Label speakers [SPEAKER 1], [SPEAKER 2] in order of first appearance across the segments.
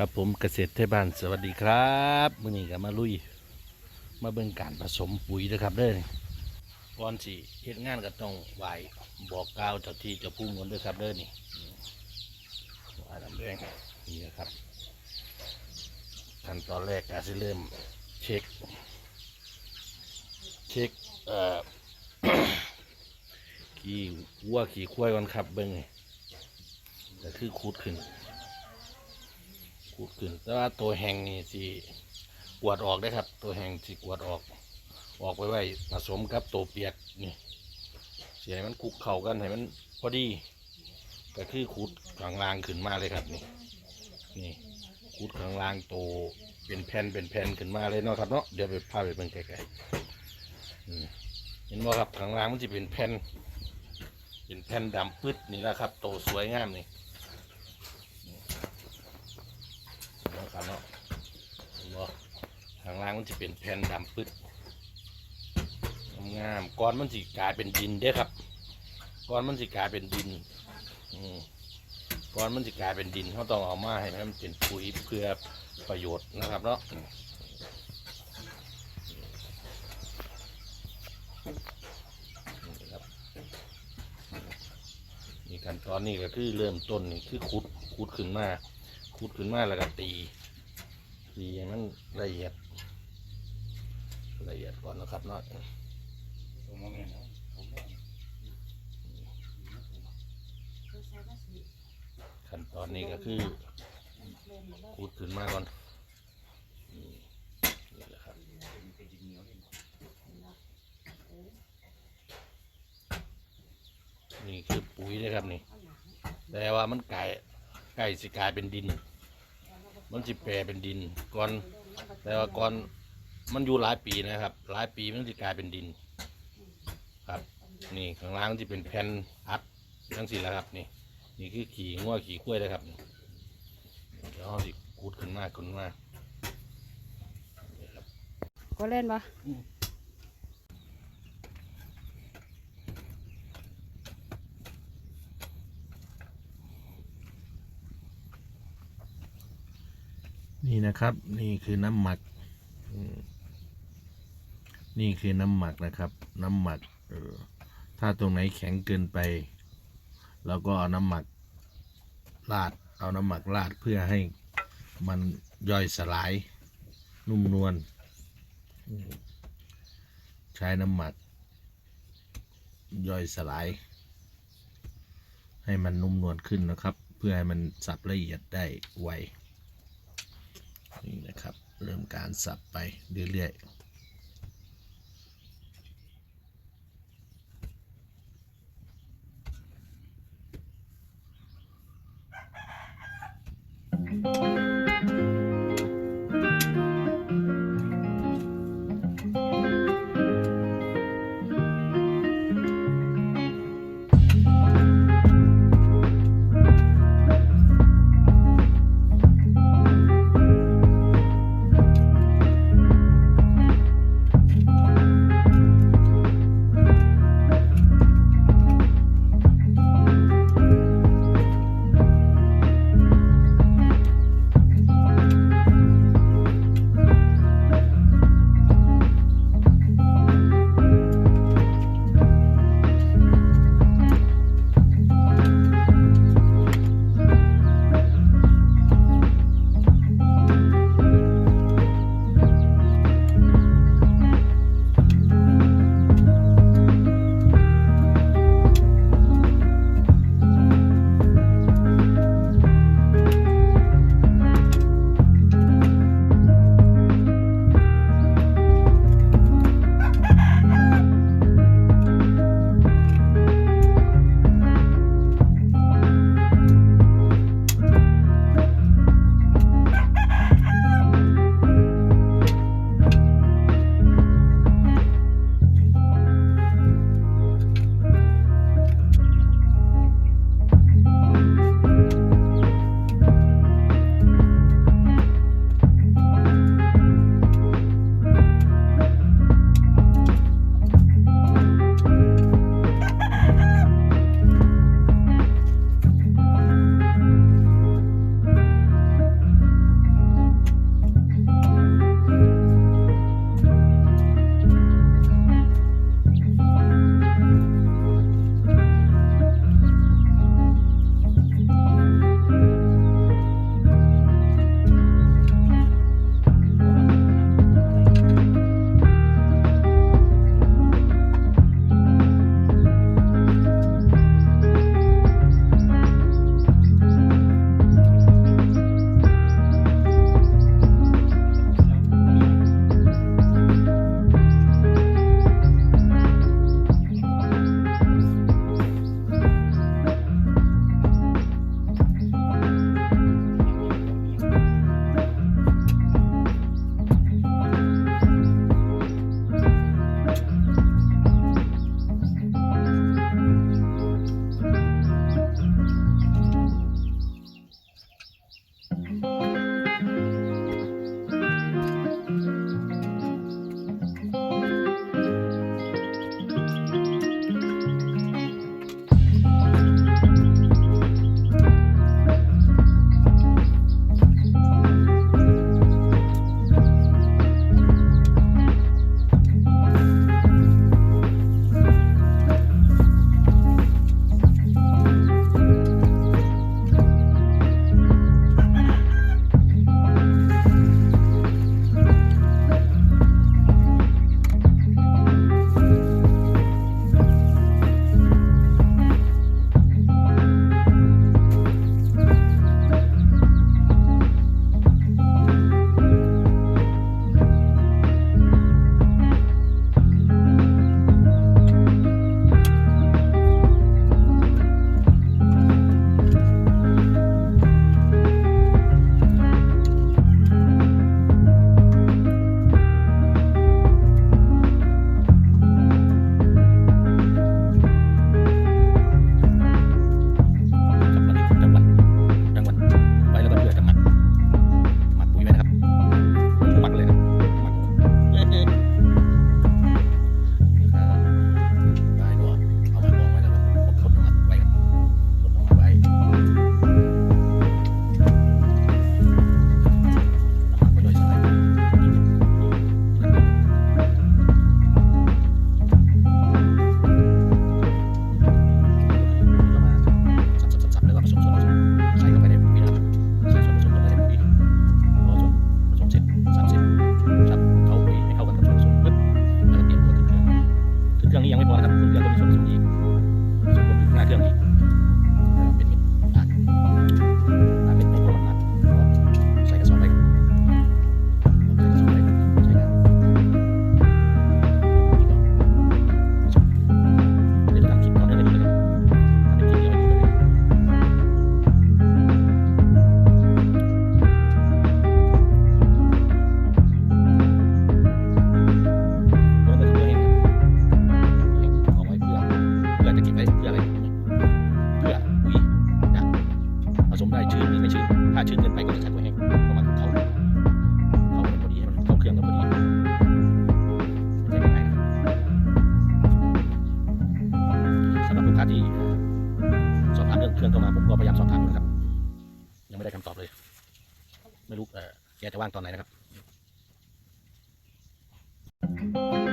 [SPEAKER 1] ครับผมเกษตรไทยบ้านสวัสดีครับมื้อนี้ก็มาลุย มาเบิ่งการผสมปุ๋ยนะครับเด้อก่อนสิเฮ็ดงานก็ต้องไหวบอกกล่าวเจ้าที่เจ้าผู้มนด้วยครับเด้อนี่ไหวน้ำแดงนี่นะครับขั้นตอนแรกก็สิเริ่มเช็ค เช็คเอ่อขี่วัวขี่ควายก่อนครับเบิ่งนี่ก็คือคูดขึ้น ขูดขึ้น แต่ว่าตัวแห้งนี่สิกวดออกได้ครับ ตัวแห้งสิกวดออก ออกไปไว้ผสมกับตัวเปียกนี่เสียให้มันคลุกเข้ากันให้มันพอดีก็คือขูดข้างล่างขึ้นมาเลยครับนี่นี่ขูดข้างล่างโตเป็นแผ่นเป็นแผ่นขึ้นมาเลยเนาะครับเนาะเดี๋ยวไปพาไปเบิ่งไกลๆเห็นบ่ครับข้างล่างมันจะเป็นแผ่นเป็นแผ่นดำปึ๊ดนี่แหละครับ โตสวยงามนี่ นะครับเนาะเห็นบ่ ข้างล่างมันจะเป็นแผ่นดำปึ๊ดงามก้อนมันสิกลายเป็นดินเด้ครับก้อนมันสิกลายเป็นดินก้อนมันสิกลายเป็นดินเขาต้องเอามาให้มันเป็นปุ๋ยเพื่อประโยชน์นะครับเนาะนี่ครับนี่ขั้นตอนนี้ก็คือเริ่มต้นนี่คือขุดขุดขึ้นมาขุดขึ้นมาแล้วก็ตีตีให้มันละเอียด ละเอียดก่อนนะครับเนาะขั้นตอนนี้ก็คือขุดขึ้นมาก่อนนี่แหละครับนี่คือปุ๋ยนะครับนี่ แต่ว่ามันไก่ไก่สิกลายเป็นดิน มันสิแปรเป็นดินก่อนแต่ว่าก่อน มันอยู่หลายปีนะครับ หลายปีมันสิกลายเป็นดิน ครับ นี่ข้างล่างมันจะเป็นแผ่นอัดทั้งสิ้นแล้วครับ นี่ นี่คือขี่ง้วขี่กล้วยนะครับนี่เดี๋ยวเราสิขุดขึ้นมาขึ้นมานี่ครับ
[SPEAKER 2] ก็เล่นปะ
[SPEAKER 1] นี่นะครับ นี่คือน้ำหมักอืม นี่คือน้ำหมักนะครับ น้ำหมักเออถ้าตรงไหนแข็งเกินไปเราก็เอาน้ำหมักราด เอาน้ำหมักราดเพื่อให้มันย่อยสลาย นุ่มนวลใช้น้ำหมัก ย่อยสลาย ให้มันนุ่มนวลขึ้นนะครับ เพื่อให้มันสับละเอียดได้ไวนี่นะครับ เริ่มการสับไปเรื่อยๆ ตอบเลย ไม่รู้แกจะว่างตอนไหนนะครับ Thank you.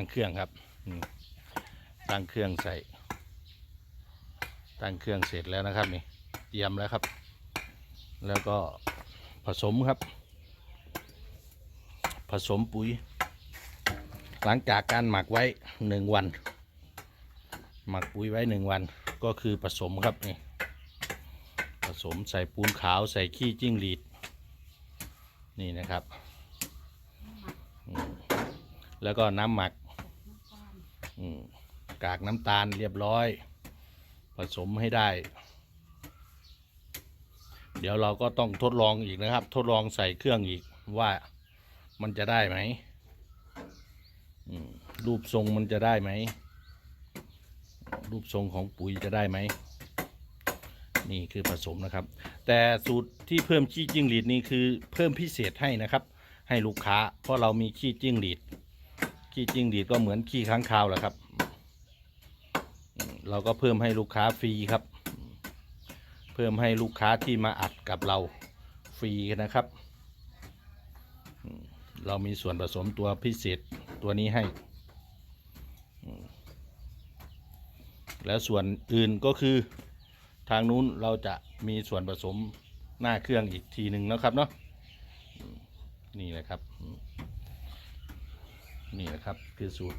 [SPEAKER 1] ตั้งเครื่องครับตั้งเครื่องใส่ ตั้งเครื่องเสร็จแล้วนะครับนี่เตรียมแล้วครับ แล้วก็ผสมครับ ผสมปุ๋ย หลังจากการหมักไว้หนึ่งวัน หมักปุ๋ยไว้หนึ่งวันก็คือผสมครับนี่ผสมใส่ปูนขาวใส่ขี้จิ้งหรีดนี่นะครับ แล้วก็น้ำหมัก กากน้ำตาลเรียบร้อย ผสมให้ได้ เดี๋ยวเราก็ต้องทดลองอีกนะครับ ทดลองใส่เครื่องอีกว่ามันจะได้ไหมรูปทรงมันจะได้ไหม รูปทรงของปุ๋ยจะได้ไหม นี่คือผสมนะครับ แต่สูตรที่เพิ่มขี้จิ้งหรีดนี่คือเพิ่มพิเศษให้นะครับ ให้ลูกค้า เพราะเรามีขี้จิ้งหรีดขี้จิ้งหรีดก็เหมือนขี้ค้างคาวแหละครับ เราก็เพิ่มให้ลูกค้าฟรีครับ เพิ่มให้ลูกค้าที่มาอัดกับเราฟรีนะครับ เรามีส่วนผสมตัวพิเศษตัวนี้ให้ แล้วส่วนอื่นก็คือทางนู้นเราจะมีส่วนผสมหน้าเครื่องอีกทีหนึ่งนะครับเนาะนี่แหละครับ นี่แหละครับ คือสูตร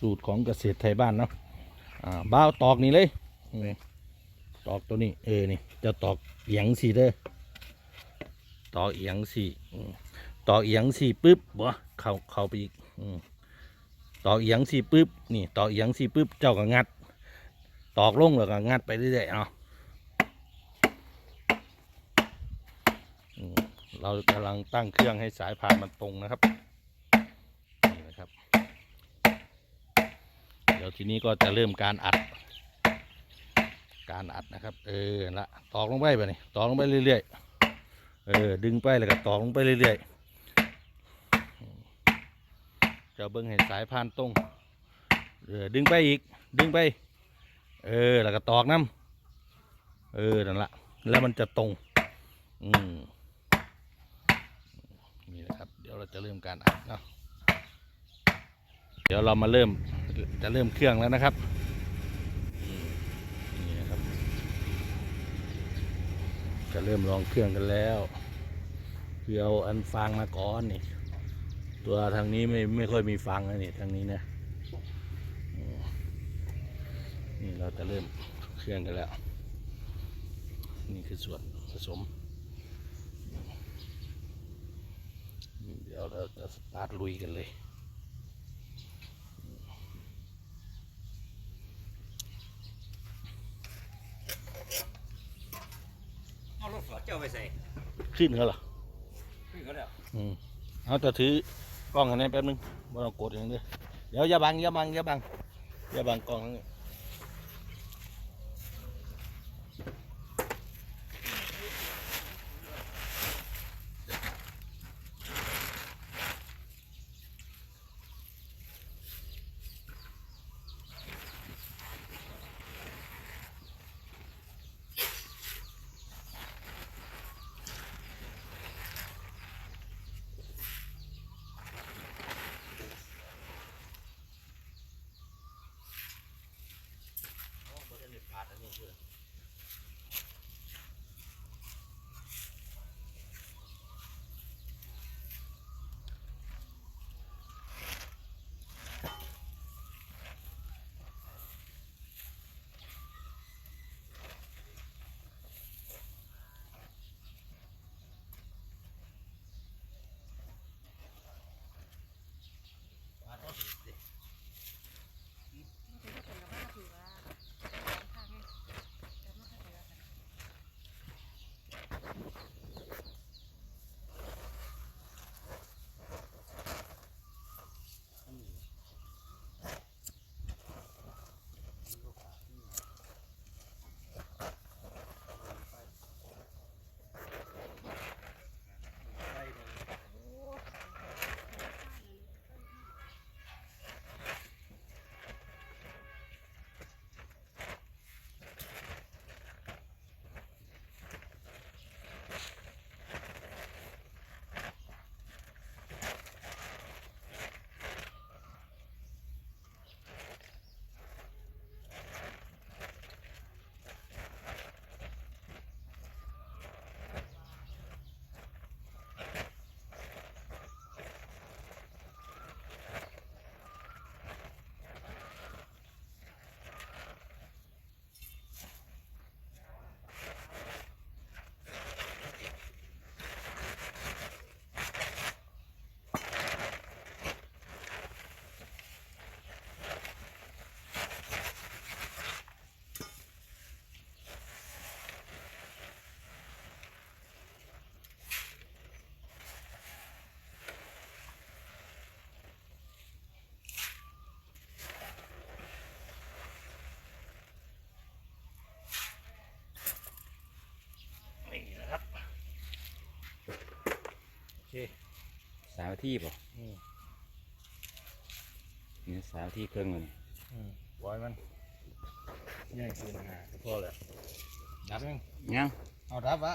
[SPEAKER 1] สูตรของเกษตรไทยบ้านเนาะอ่าบ้าวตอกนี่เลยอืมตอกตัวนี้ เออนี่จะตอกเอียงสีเด้อตอกเอียงสีตอกเอียงสีปุ๊บบ่เข้าเข้าไปอีกตอกเอียงสีปุ๊บนี่ตอกเอียงสีปุ๊บเจ้าก็งัด ตอกลงแล้วก็งัดไปเรื่อยๆเอาอืมเรากำลังตั้งเครื่องให้สายพานมันตรงนะครับ นี่นะครับ เดี๋ยว ทีนี้ก็จะเริ่มการอัด การอัดนะครับ เออละตอกลงไปไปนี่ตอกลงไปเรื่อยๆเออดึงไปแล้วก็ตอกลงไปเรื่อยๆจะเบิ้งเห็นสายพานตรงเออดึงไปอีก ดึงไป เออแล้วก็ตอกน้ำเออนั่นละแล้วมันจะตรงอืมนี่นะครับ เดี๋ยวเราจะเริ่มการอัดเนาะ เดี๋ยวเรามาเริ่มจะเริ่มเครื่องแล้วนะครับนี่นะครับ จะเริ่มลองเครื่องกันแล้วคือเอาอันฟางมาก่อนนี่ ตัวทางนี้ไม่ไม่ค่อยมีฟางนะนี่ทางนี้นะนี่เราจะเริ่มเครื่องกันแล้ว นี่คือส่วนผสมเดี๋ยวเราจะสตาร์ทลุยกันเลย
[SPEAKER 3] เอารถฝอเจ้าไปใส่
[SPEAKER 1] ขึ้นเขาเหรอ
[SPEAKER 3] ขึ้นเขาแล้ว
[SPEAKER 1] อืมเอาแต่ถือกล้องอันนี้แป๊บนึงไม่ต้องกดอย่างนี้เดี๋ยวอย่าบังอย่าบังอย่าบังอย่าบังกล้องทั้งนี้นี่
[SPEAKER 3] สาวที่ป่ะ
[SPEAKER 1] อืม
[SPEAKER 3] นี่สาวที่เครื่องเลย
[SPEAKER 1] อืมปล่อยมันใหญ่ขึ้นนะพอแล้วดับยัง
[SPEAKER 3] ยัง
[SPEAKER 1] เอาดับวะ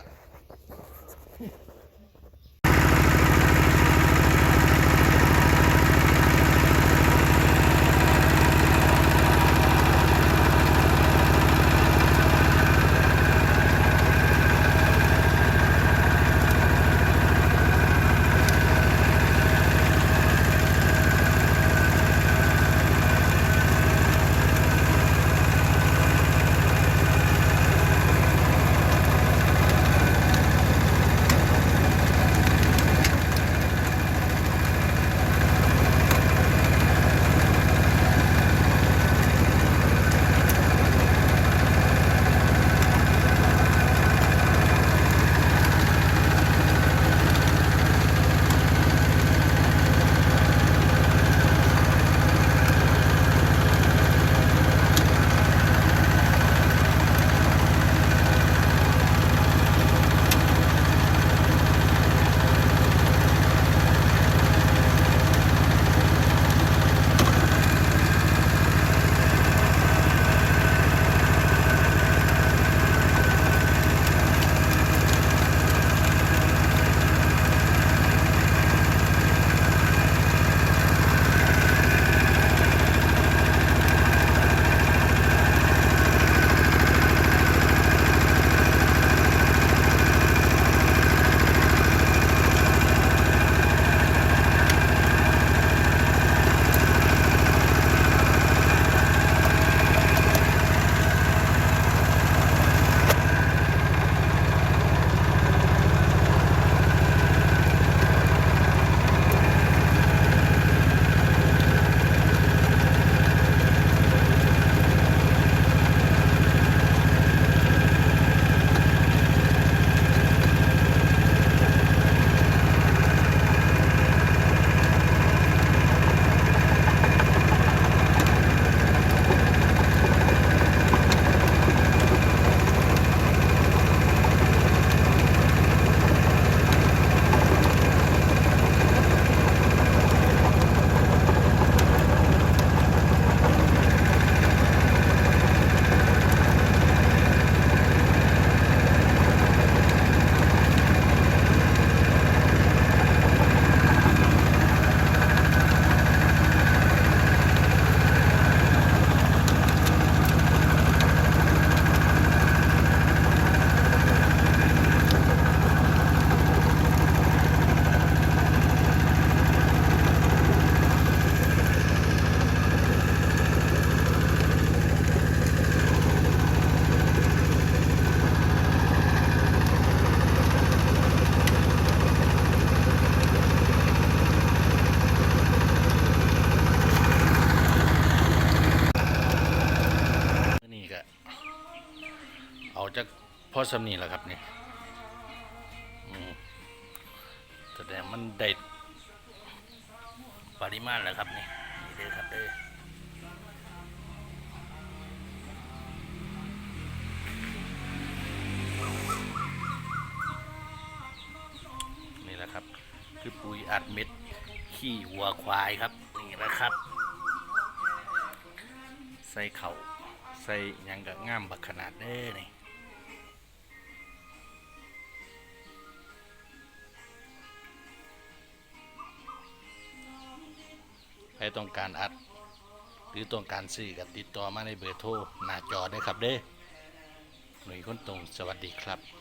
[SPEAKER 1] อสำนีแหละครับนี่แสดงมันได้ปริมาณแล้วครับนี่นี่เด้อครับเด้อนี่แหละครับ คือปุ๋ยอัดเม็ด ขี้วัวควายครับ นี่แหละครับ ใส่เขาใส่ยังกับง่ามบักขนาดเด้อนี่ รต้องการอัด หรือต้องการซื้อกับติดต่อมาในเบอร์โทรหน้าจอได้ครับเด้หน่วยคนตรงสวัสดีครับ